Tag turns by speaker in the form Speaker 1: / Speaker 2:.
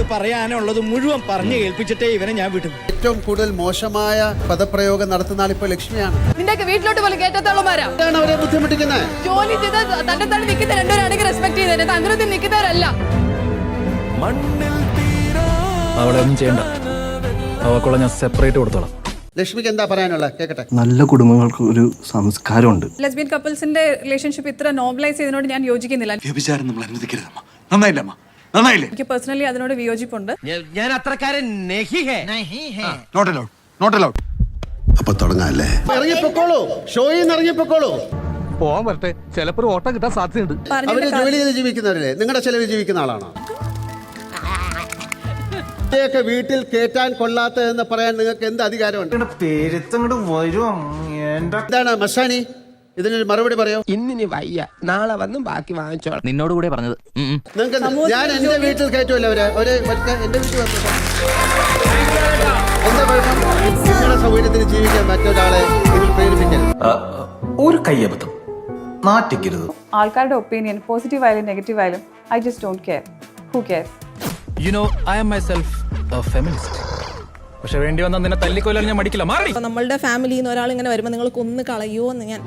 Speaker 1: എന്നോട് പറയാനുള്ളത് മുഴുവൻ പറഞ്ഞു കേൾപ്പിച്ചിട്ടേ ഇവനെ ഞാൻ വിടും.
Speaker 2: ഏറ്റവും കൂടുതൽ മോശമായ പദപ്രയോഗം നടത്തുന്ന ആളിപ്പോ ലക്ഷ്മിയാണ്.
Speaker 3: നിന്റെ വീട്ടിലോട്ട് പോലും കേട്ടത്തോളമാരാ
Speaker 2: എന്താണ് അവരെ ബുദ്ധിമുട്ടിക്കുന്നത്?
Speaker 3: ജോലി ചെയ്ത് തന്നെ തന്നെ നിൽക്കുന്ന രണ്ടുപേരാണെങ്കിൽ റെസ്പെക്ട് ചെയ്തേനെ. തന്ത്രത്തിൽ നിൽക്കുന്നവരല്ല.
Speaker 4: അവളെ ഒന്നും ചെയ്യണ്ട. അവക്കുള്ള ഞാൻ സെപ്പറേറ്റ് കൊടുത്തോളാം.
Speaker 2: ലക്ഷ്മിക്ക് എന്താ പറയാനുള്ളത്? കേക്കട്ടെ.
Speaker 5: നല്ല കുടുംബങ്ങൾക്ക് ഒരു സംസ്കാരമുണ്ട്.
Speaker 3: ലെസ്ബിയൻ കപ്പിൾസിന്റെ റിലേഷൻഷിപ്പ് ഇത്ര നോർമലൈസ് ചെയ്തതിനോട് ഞാൻ യോജിക്കുന്നില്ല.
Speaker 6: വ്യഭിചാരം നമ്മൾ അനുവദിക്കരുതമ്മ. നന്നായില്ല അമ്മ നന്നായില്ലേ?
Speaker 3: എനിക്ക് പേഴ്സണലി അതിനോട് വിയോജിപ്പുണ്ട്.
Speaker 7: ഞാൻ അത്രക്കാരൻ
Speaker 6: നോട്ട് അലൗഡ് നോട്ട് അലൗഡ്
Speaker 2: അപ്പൊ തുടങ്ങാല്ലേ? ഇറങ്ങിപ്പോക്കോളൂ. ഷോയിൽ നിന്ന് ഇറങ്ങിപ്പോക്കോളൂ.
Speaker 4: പോവാൻ വരട്ടെ. ചിലപ്പോൾ ഓട്ടം കിട്ടാൻ സാധ്യതയുണ്ട്.
Speaker 3: അവർ
Speaker 2: ജോലി ചെയ്ത് ജീവിക്കുന്നവരല്ലേ? നിങ്ങളുടെ ചെലവിൽ ജീവിക്കുന്ന ആളാണോ? വീട്ടിൽ കേറ്റാൻ കൊള്ളാത്ത എന്ന് പറയാൻ നിങ്ങൾക്ക് എന്ത് അധികാരമുണ്ട്?
Speaker 7: പേരുത്തങ്ങോട്ട് വരും
Speaker 2: എന്താണ് മസാനി? ഇതിനൊരു മറുപടി പറയോ?
Speaker 8: ഇന്നിനി വയ്യ. നാളെ വന്ന് ബാക്കി വാങ്ങിച്ചോളാം.
Speaker 4: നിന്നോട് കൂടെ പറഞ്ഞത്
Speaker 2: നിങ്ങൾക്ക് ഞാൻ എന്റെ വീട്ടിൽ കയറ്റുമല്ലോ അവർ. അവർ മറ്റേ എന്റെ വീട്ടിൽ വന്നു? എന്താ കുഴപ്പം? നിങ്ങളുടെ സൗകര്യത്തിന് ജീവിക്കാൻ മറ്റൊരാളെ നിങ്ങൾ പ്രേരിപ്പിക്കരുത്.
Speaker 6: ഒരു കയ്യബദ്ധം. നാറ്റിക്കരുത്.
Speaker 3: ആൾക്കാരുടെ ഒപ്പീനിയൻ പോസിറ്റീവ് ആയാലും നെഗറ്റീവ് ആയാലും I just don't care who care
Speaker 4: you know I'm myself feminist പക്ഷെ വേണ്ടി വന്നാൽ നിന്നെ തല്ലിക്കൊല്ലാൻ ഞാൻ മടിക്കില്ല. മാറി.
Speaker 9: നമ്മളുടെ ഫാമിലിന്ന് ഒരാൾ ഇങ്ങനെ വരുമ്പോൾ നിങ്ങൾ കൊന്നു കളയുമോ എന്ന് ഞാൻ